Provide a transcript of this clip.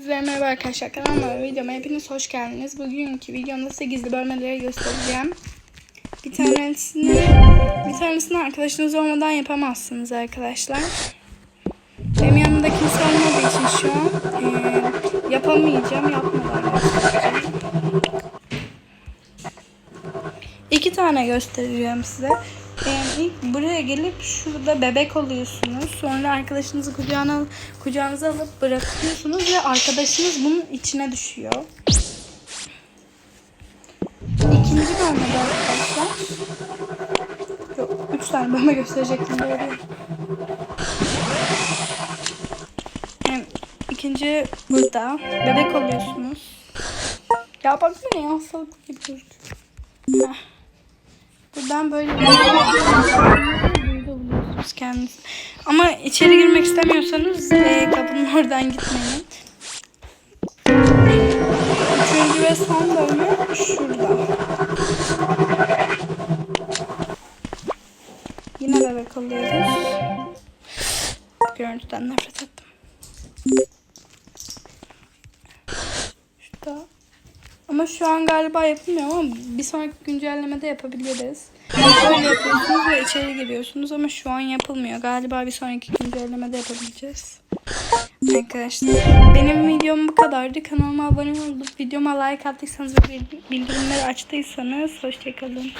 Sizlere merhaba arkadaşlar kanalıma videoma hepiniz hoş geldiniz. Bugünkü videomda size gizli bölmeleri göstereceğim. Bir tanesini bir tanesini arkadaşınız olmadan yapamazsınız arkadaşlar. Benim yanımda kimse olmadığı için şu an eee, yapamayacağım, yapmadan göstereceğim. İki tane göstereceğim size. Yani ilk buraya gelip şurada bebek oluyorsunuz. Sonra arkadaşınızı kucağına, kucağınıza alıp bırakıyorsunuz ve arkadaşınız bunun içine düşüyor. İkinci bölmede arkadaşlar. Yok, üç tane bölme gösterecektim. Yani ikinci burada bebek oluyorsunuz. Ya bak ne ya hastalıklı gibi gözüküyor. Buradan böyle bir burada buluyorsunuz kendinizi. Ama içeri girmek istemiyorsanız e, kapının oradan gitmeyin. Üçüncü ve son bölme şurada. Yine bebek alıyoruz. Görüntüden nefret ettim. Şurada. Ama şu an galiba yapılmıyor ama bir sonraki güncellemede yapabiliriz. Böyle yapıyorsunuz ve içeri giriyorsunuz ama şu an yapılmıyor. Galiba bir sonraki güncellemede yapabileceğiz. Arkadaşlar benim videom bu kadardı. Kanalıma abone olup videoma like attıysanız ve bildirimleri açtıysanız hoşçakalın.